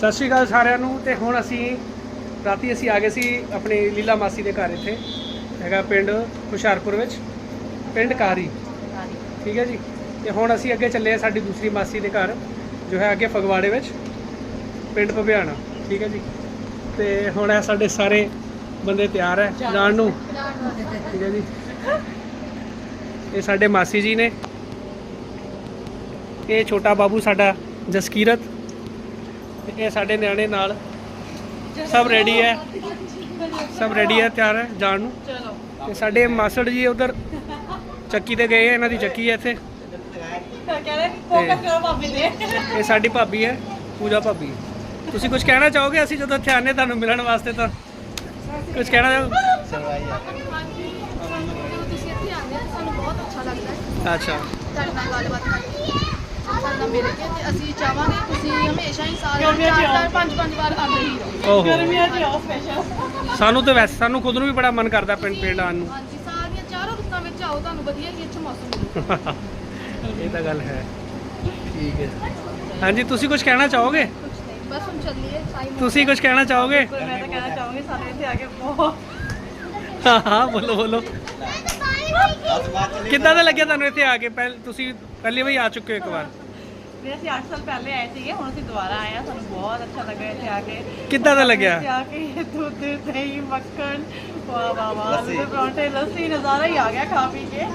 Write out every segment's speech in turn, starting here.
ਸਤਿ ਸ਼੍ਰੀ ਅਕਾਲ ਸਾਰਿਆਂ ਨੂੰ ਤੇ ਹੁਣ ਅਸੀਂ ਰਾਤੀ ਅਸੀਂ ਆ ਗਏ ਸੀ ਆਪਣੀ ਲੀਲਾ ਮਾਸੀ ਦੇ ਘਰ ਇੱਥੇ ਹੈਗਾ ਪਿੰਡ ਹੁਸ਼ਿਆਰਪੁਰ ਵਿੱਚ ਪਿੰਡ ਕਾਰੀ। ਠੀਕ ਹੈ ਜੀ? ਤੇ ਹੁਣ ਅਸੀਂ ਅੱਗੇ ਚੱਲੇ ਆ ਸਾਡੀ ਦੂਸਰੀ ਮਾਸੀ ਦੇ ਘਰ ਜੋ ਹੈ ਅੱਗੇ ਫਗਵਾੜੇ ਵਿੱਚ ਪਿੰਡ ਭਬਿਆਣਾ ਠੀਕ ਹੈ ਜੀ? ਤੇ ਹੁਣ ਇਹ ਸਾਡੇ ਸਾਰੇ ਬੰਦੇ ਤਿਆਰ ਹੈ ਜਾਣ ਨੂੰ। ਠੀਕ ਹੈ ਜੀ? ਇਹ ਸਾਡੇ ਮਾਸੀ ਜੀ ਨੇ। ਇਹ ਛੋਟਾ ਬਾਬੂ ਸਾਡਾ ਜਸਕੀਰਤ ਤੇ ਇਹ ਸਾਡੇ ਨਿਆਣੇ ਨਾਲ ਸਭ ਰੈਡੀ ਹੈ। ਸਭ ਰੈਡੀ ਹੈ ਤਿਆਰ ਹੈ ਜਾਣ ਨੂੰ। ਚਲੋ। ਤੇ ਸਾਡੇ ਮਾਸੜ ਜੀ ਉਧਰ ਚੱਕੀ ਤੇ ਗਏ ਇਹਨਾਂ ਦੀ ਚੱਕੀ ਹੈ ਇੱਥੇ। ਕਹਿੰਦੇ ਫੋਕਸ ਕਰੋ ਭਾਬੀ ਤੇ ਇਹ ਸਾਡੀ ਭਾਬੀ ਹੈ ਪੂਜਾ ਭਾਬੀ। ਤੁਸੀਂ ਕੁਝ ਕਹਿਣਾ ਚਾਹੋਗੇ ਅਸੀਂ ਜਦੋਂ ਇੱਥੇ ਆਨੇ ਤੁਹਾਨੂੰ ਮਿਲਣ ਵਾਸਤੇ ਤਾਂ? ਕੁਝ ਕਹਿਣਾ ਚਾਹੋ ਜਦੋਂ ਤੁਸੀਂ ਇੱਥੇ ਆਉਂਦੇ ਹੋ ਤਾਂ ਸਾਨੂੰ ਬਹੁਤ ਅੱਛਾ ਲੱਗਦਾ ਹੈ। ਅੱਛਾ। ਤੁਹਾਡੇ ਨਾਲ ਗੱਲਬਾਤ ਕਰਕੇ ਸਾਡੇ ਨਾਲ ਮਿਲ ਕੇ ਤੇ ਅਸੀਂ ਚਾਹਾਂਗੇ ਤੁਸੀਂ ਹਮੇਸ਼ਾ ਹੀ ਸਾਲ ਗਰਮੀਆਂ 'ਚ ਚਾਰ ਆਓ। ਚਾਰ ਪੰਜ ਪੰਜ ਵਾਰ ਆਉਂਦੇ ਹੀ ਰਹੋ। ਓਹੋ। ਗਰਮੀਆਂ 'ਚ ਆਓ ਸਪੈਸ਼ਲ ਸਾਨੂੰ ਤਾਂ ਵੈਸੇ ਸਾਨੂੰ ਖੁਦ ਨੂੰ ਵੀ ਬੜਾ ਮਨ ਕਰਦਾ ਪਿੰਡ ਪਿੰਡ ਆਉਣ ਨੂੰ। ਹਾਂਜੀ ਸਾਲ ਦੀਆਂ ਚਾਰੋਂ ਰੁੱਤਾਂ ਵਿੱਚ ਆਓ ਤੁਹਾਨੂੰ ਵਧੀਆ ਹੀ ਅੱਛਾ ਮੌਸਮ ਮਿਲੇਗਾ ਇਹ ਤਾਂ ਗੱਲ ਹੈ। ਠੀਕ ਹੈ। ਹਾਂਜੀ ਤੁਸੀਂ ਕੁਝ ਕਹਿਣਾ ਚਾਹੋਗੇ? ਬਸ ਹੁਣ ਚੱਲੀਏ ਟਾਈਮ ਤੁਸੀਂ ਕੁਝ ਕਹਿਣਾ ਚਾਹੋਗੇ? ਮੈਂ ਤਾਂ ਕਹਿਣਾ ਚਾਹੂੰਗੀ ਸਾਨੂੰ ਇੱਥੇ ਆ ਕੇ ਬਹੁਤ ਹਾਂ ਹਾਂ ਬੋਲੋ ਬੋਲੋ। ਕਿੱਦਾਂ ਦਾ ਲੱਗਿਆ ਤੁਹਾਨੂੰ ਇੱਥੇ ਆ ਕੇ? ਪਹਿਲ ਤੁਸੀਂ ਪਹਿਲੀ ਵਾਰੀ ਆ ਚੁੱਕੇ ਹੋ ਇੱਕ ਵਾਰ। ਵੀ ਅਸੀਂ 8 ਸਾਲ ਪਹਿਲੇ ਆਏ ਸੀਗੇ ਹੁਣ ਅਸੀਂ ਦੁਬਾਰਾ ਆਏ ਆ ਸਾਨੂੰ ਬਹੁਤ ਅੱਛਾ ਲੱਗਾ ਇੱਥੇ ਆ ਕੇ। ਕਿੱਦਾਂ ਦਾ ਲੱਗਿਆ? ਇੱਥੇ ਆ ਕੇ ਦੁੱਧ ਦਹੀਂ ਮੱਖਣ ਵਾਹ ਵਾਹ ਵਾਹ ਲੱਸੀ। ਪਰੌਂਠੇ ਲੱਸੀ ਨਜ਼ਾਰਾ ਹੀ ਆ ਗਿਆ ਖਾ ਪੀ ਕੇ।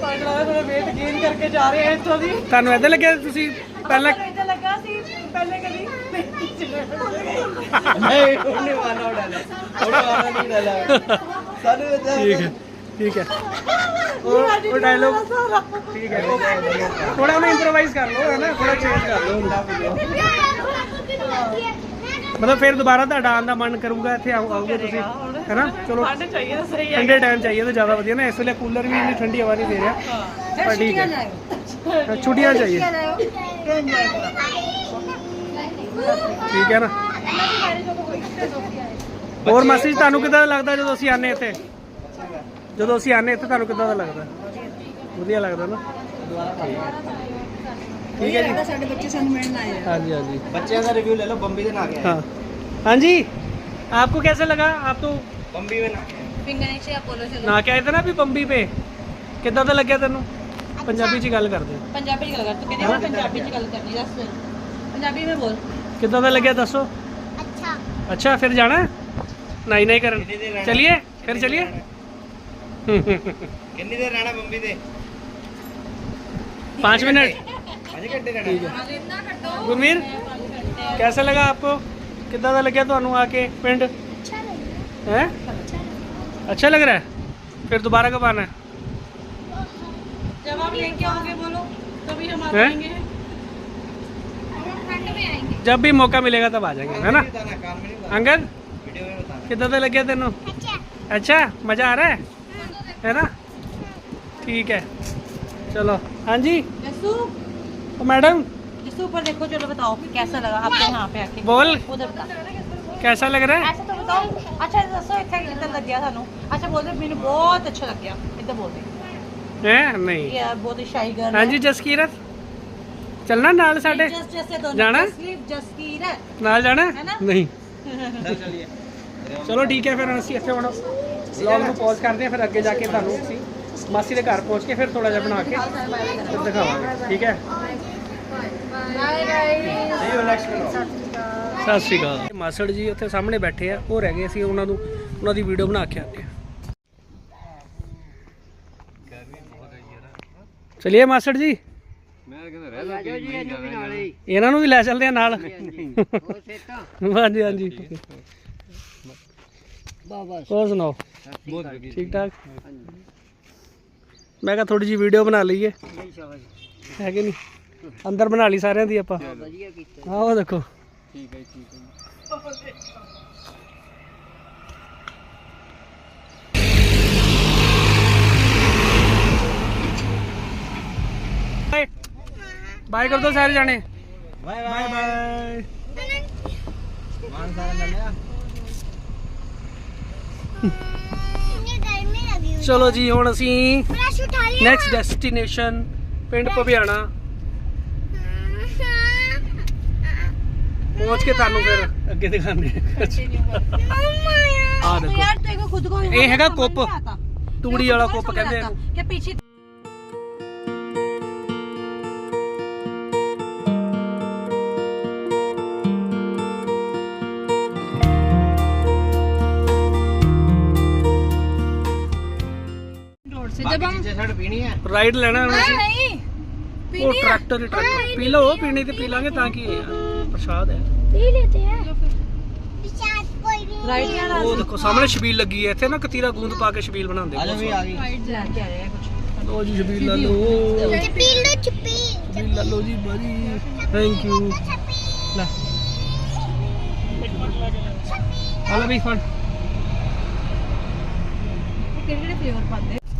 ਪਰ ਲੱਗਦਾ ਥੋੜਾ weight gain ਕਰਕੇ ਜਾ ਰਹੇ ਆ ਇੱਥੋਂ ਦੀ। ਤੁਹਾਨੂੰ ਐਦਾਂ ਲੱਗਿਆ ਤੁਸੀਂ ਪਹਿਲਾਂ ਸਾਨੂੰ ਇੱਦਾਂ ਲੱਗਾ ਸੀ ਪਹਿਲੇ ਕਦੀ ਨਹੀਂ ਉਹਨੇ ਵਾਲਾ ਉਡਾਲਾ ਉਹਨੇ ਵਾਲਾ ਨਹੀਂ ਉਡਾਲਾ ਸਾਨੂੰ ਇਹਦਾ ਠੀਕ ਹੈ। ਠੀਕ ਹੈ। ਉਹ ਉਹ ਡਾਇਲੋਗ ਠੀਕ ਹੈ ਥੋੜਾ ਉਹਨੂੰ ਇੰਪਰੋਵਾਈਜ਼ ਕਰ ਲਓ ਹੈ ਨਾ? ਥੋੜਾ ਚੇਂਜ ਕਰ ਲਓ ਮਤਲਬ ਫਿਰ ਦੁਬਾਰਾ ਤੁਹਾਡਾ ਆਉਣ ਦਾ ਮਨ ਕਰੂਗਾ ਇੱਥੇ ਆਓ- ਆਓਗੇ ਤੁਸੀਂ ਹੈ ਨਾ? ਚਲੋ। ਠੰਡ ਚਾਹੀਏ ਤਾਂ ਸਹੀ ਹੈ। ਠੰਡੇ ਟਾਈਮ ਚਾਹੀਏ ਤਾਂ ਜ਼ਿਆਦਾ ਵਧੀਆ ਨਾ ਇਸ ਵੇਲੇ ਕੂਲਰ ਵੀ ਇੰਨੀ ਠੰਡੀ ਹਵਾ ਨਹੀਂ ਦੇ ਰਿਹਾ। ਪਰ ਠੀਕ ਹੈ। ਹਾਂ, ਛੁੱਟੀਆਂ ਚਾਹੀਏ ਠੀਕ ਹੈ ਨਾ? ਹੋਰ ਮਾਸੀ ਜੀ ਤੁਹਾਨੂੰ ਕਿੱਦਾਂ ਲੱਗਦਾ ਜਦੋਂ ਅਸੀਂ ਆਨੇ ਇੱਥੇ? ਜਦੋਂ ਅਸੀਂ ਆਨੇ ਇੱਥੇ ਤੁਹਾਨੂੰ ਕਿੱਦਾਂ ਦਾ ਲੱਗਦਾ ਵਧੀਆ ਲੱਗਦਾ ਨਾ ਠੀਕ ਹੈ ਜੀ ਸਾਡੇ ਬੱਚੇ ਸਾਨੂੰ ਮਿਲਣ ਆਏ ਹਾਂਜੀ ਹਾਂਜੀ ਬੱਚਿਆਂ ਦਾ ਰਿਵਿਊ ਲੈ ਲਓ ਬੰਬੀ ਦੇ ਨਾ ਕੇ हाँ हाँ जी आपको कैसे लगा आप तो ਬੰਬੀ ਵਿੱਚ ਨਾ ਕੇ ਫਿੰਗਰ ਨੀਚੇ ਬੋਲੋ ਚਲੋ ਨਾ ਕੇ ਆਏ थे ना अभी बम्बी पे ਕਿੱਦਾਂ ਦਾ ਲੱਗਿਆ ਤੈਨੂੰ ਪੰਜਾਬੀ ਚ ਗੱਲ ਕਰਦੇ ਪੰਜਾਬੀ ਚ ਗੱਲ ਕਰ ਤੂੰ ਕਹਿੰਦੀ ਮੈਂ ਪੰਜਾਬੀ ਚ ਗੱਲ ਕਰਨੀ ਦੱਸ ਪੰਜਾਬੀ ਵਿੱਚ ਬੋਲ ਕਿੱਦਾਂ ਦਾ ਲੱਗਿਆ ਦੱਸੋ ਅੱਛਾ अच्छा फिर जाना है नहीं नहीं करन कितनी देर ਕਿੰਨੀ ਦੇਰ ਰਹਿਣਾ ਬੰਬੀ ਦੇ पाँच मिनट 5 ਘੰਟੇ ਰਹਿਣਾ गुरमीर कैसा लगा आपको कितना ਦਾ ਲੱਗਿਆ ਤੁਹਾਨੂੰ ਆ ਕੇ ਪਿੰਡ ਅੱਛਾ ਲੱਗਦਾ हैं अच्छा लग रहा है फिर दोबारा कब आना है जब आप लेके आओगे बोलो तभी हम हैं? आएंगे ਠੰਡ में आएंगे जब भी मौका मिलेगा तब आ जाएंगे है ना बताना काम में नहीं बताना अंगद वीडियो में बताना ਕਿੱਦਾਂ ਦਾ ਲੱਗਿਆ ਤੈਨੂੰ ਅੱਛਾ अच्छा मजा आ रहा है है ना ठीक है चलो हाँ जी जसू तो मैडम जसू ऊपर देखो चलो बताओ कैसा लगा आपको यहाँ पे आके बोल उधर बता कैसा लग रहा है ऐसा तो बताओ अच्छा दसो ਇੱਥੇ ਕਿੱਦਾਂ ਲੱਗਿਆ ਤੁਹਾਨੂੰ ਅੱਛਾ ਬੋਲਦੇ ਮੈਨੂੰ ਬਹੁਤ ਅੱਛਾ ਲੱਗਿਆ ਇੱਦਾਂ ਬੋਲਦੇ हैं नहीं ਯਾਰ ਬਹੁਤ ਹੀ ਸ਼ਾਈ ਗਰਲ हाँ जी जसकीरत चलना नाल साडे ਜਸ ਜੈਸੇ ਦੋਨੋਂ ਜਾਣਾ? ਜਸਲੀਪ ਜਸਕੀਰ ਹੈ नाल जाना है ना? नहीं चल चलिए ਚਲੋ ਠੀਕ ਹੈ ਫਿਰ ਅਸੀਂ ਇੱਥੇ ਹੁਣ ਵਲੌਗ ਨੂੰ ਪੌਜ਼ ਕਰਦੇ ਹਾਂ ਫਿਰ ਅੱਗੇ ਜਾ ਕੇ ਤੁਹਾਨੂੰ ਅਸੀਂ ਮਾਸੀ ਦੇ ਘਰ ਪਹੁੰਚ ਕੇ ਫਿਰ ਥੋੜਾ ਜਿਹਾ ਬਣਾ ਕੇ ਫਿਰ ਦਿਖਾਵਾਂਗੇ ਠੀਕ ਹੈ? Bye guys. ਸਤਿ ਸ਼੍ਰੀ ਅਕਾਲ। ਮਾਸੜ ਜੀ ਉੱਥੇ ਸਾਹਮਣੇ ਬੈਠੇ ਆ ਉਹ ਰਹਿ ਗਏ ਸੀ ਉਹਨਾਂ ਨੂੰ ਉਹਨਾਂ ਦੀ ਵੀਡੀਓ ਬਣਾ ਕੇ ਆਉਂਦੇ ਆ। ਚਲਿਏ ਮਾਸੜ ਜੀ। ਇਹਨਾਂ ਨੂੰ ਵੀ ਲੈ ਚੱਲਦੇ ਆ ਨਾਲ। ਹਾਂਜੀ ਹਾਂਜੀ। ਬਸ ਹੋਰ ਸੁਣਾਓ? ਬਹੁਤ ਠੀਕ ਠਾਕ ਮੈਂ ਕਿਹਾ ਥੋੜੀ ਜੀ ਵੀਡੀਓ ਬਣਾ ਲਈਏ। ਹੈ ਕਿ ਨਹੀਂ? ਅੰਦਰ ਬਣਾ ਲਈ ਸਾਰਿਆਂ ਦੀ ਆਪਾਂ। ਹਾਂ ਉਹ ਦੇਖੋ। ਠੀਕ ਹੈ ਠੀਕ ਹੈ ਬਾਏ ਕਰ ਦੋ ਸਾਰੇ ਜਾਣੇ। Bye bye bye. ਮਾਨ ਸਾਰਾ ਲੈ ਲਿਆ। ਚਲੋ ਜੀ ਹੁਣ ਅਸੀਂ ਨੈਕਸਟ ਡੈਸਟੀਨੇਸ਼ਨ ਪਿੰਡ ਭਵਿਆਣਾ। ਪਹੁੰਚ ਕੇ ਤੁਹਾਨੂੰ ਫਿਰ ਅੱਗੇ ਦਿਖਾਉਂਦੇ ਆ ਦੇਖੋ। ਇਹ ਹੈਗਾ ਕੁੱਪ। ਤੂੜੀ ਵਾਲਾ ਕੁੱਪ ਕਹਿੰਦੇ ਆ ਕਿ ਪਿੱਛੇ ਰਾਈਡ ਲੈਣਾ ਹੁਣ ਨਹੀਂ। ਉਹ ਟਰੈਕਟਰ ਹੀ ਟਰੈਕਟਰ ਪੀ ਲਓ ਪੀਣੀ ਤੇ ਪੀ ਲਾਂਗੇ ਤਾਂ ਕਿ ਪ੍ਰਸ਼ਾਦ ਹੈ। ਪੀ ਲੈਤੇ ਹੈ ਰਾਈਟ ਉਹ ਦੇਖੋ ਸਾਹਮਣੇ ਸ਼ਬੀਲ ਲੱਗੀ ਹੈ। ਇੱਥੇ ਨਾ ਕਤੀਰਾ ਗੂੰਦ ਪਾ ਕੇ ਛਬੀਲ ਬਣਾਉਂਦੇ ਆ। ਲੋ ਵੀ ਆ ਗਈ। ਰਾਈਟ ਲੈ ਕੇ ਆ ਰਿਹਾ ਲੋ ਜੀ ਛਬੀਲ ਲੈ ਲਓ। ਲੋ ਥੈਂਕ ਯੂ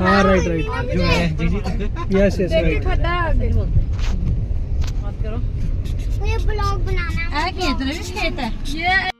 हाँ राइट राइट जो है जी जी यस यस राइट खड्डा है आगे बात करो ये ब्लॉग बनाना है खेत है ये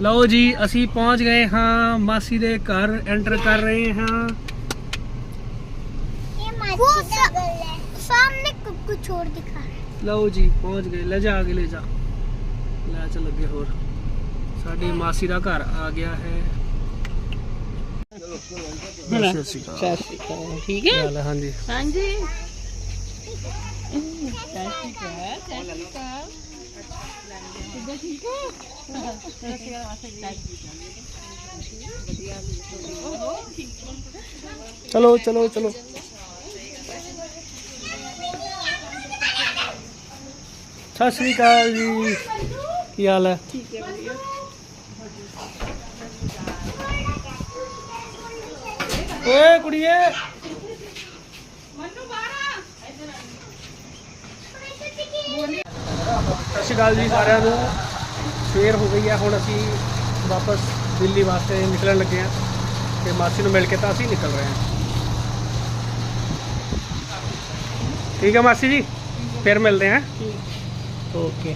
ਲਓ ਜੀ ਅਸੀਂ ਪਹੁੰਚ ਗਏ ਹਾਂ ਮਾਸੀ ਦੇ ਘਰ ਐਂਟਰ ਕਰ ਰਹੇ ਹਾਂ ये मच्छी का गल है सामने कु- कुछ और दिखा रहा है ਲਓ ਜੀ ਪਹੁੰਚ ਗਏ ਲੈ ਜਾ ਅਗੇ ਲੈ ਜਾ ਲੈ ਚੱਲ ਅੱਗੇ ਹੋਰ ਸਾਡੀ ਮਾਸੀ ਦਾ ਘਰ ਆ ਗਿਆ ਹੈ ਸਤਿ ਸ਼੍ਰੀ ਅਕਾਲ ठीक है ਹਾਲ ਹੈ ਹਾਂਜੀ हाँ जी ਚਲੋ ਚਲੋ ਚਲੋ ਸਤਿ ਸ਼੍ਰੀ ਅਕਾਲ ਜੀ ਕੀ ਹਾਲ ਹੈ ਠੀਕ ਹੈ ਵਧੀਆ ਓਏ ਕੁੜੀਏ ਸਤਿ ਸ਼੍ਰੀ ਅਕਾਲ ਜੀ ਸਾਰਿਆਂ ਨੂੰ। ਸਵੇਰ ਹੋ ਗਈ ਹੈ ਹੁਣ ਅਸੀਂ ਵਾਪਸ ਦਿੱਲੀ ਵਾਸਤੇ ਨਿਕਲਣ ਲੱਗੇ ਹਾਂ ਤੇ ਮਾਸੀ ਨੂੰ ਮਿਲ ਕੇ ਤਾਂ ਅਸੀਂ ਨਿਕਲ ਰਹੇ ਹਾਂ। ਠੀਕ ਹੈ ਮਾਸੀ ਜੀ? ਫਿਰ ਮਿਲਦੇ ਹਾਂ। ਓਕੇ।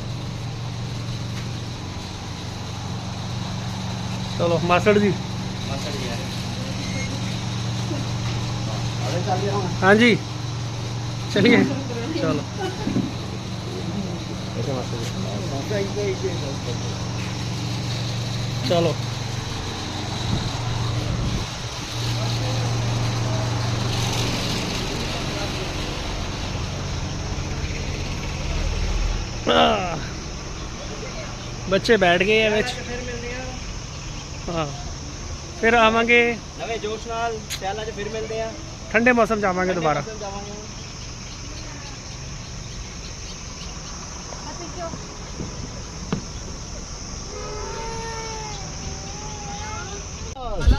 ਚਲੋ ਮਾਸੜ ਜੀ। ਮਾਸੜ ਜੀ ਹਾਂਜੀ। ਚਲਿਏ। ਚਲੋ। चलो। ਆਹ, ਬੱਚੇ ਬੈਠ ਗਏ ਆ ਵਿੱਚ ਹਾਂ ਫਿਰ ਆਵਾਂਗੇ ਨਵੇਂ ਜੋਸ਼ ਨਾਲ ਸਿਆਲਾਂ 'ਚ ਫਿਰ ਮਿਲਦੇ ਆ ਠੰਡੇ ਮੌਸਮ ਚ ਆਵਾਂਗੇ ਦੁਬਾਰਾ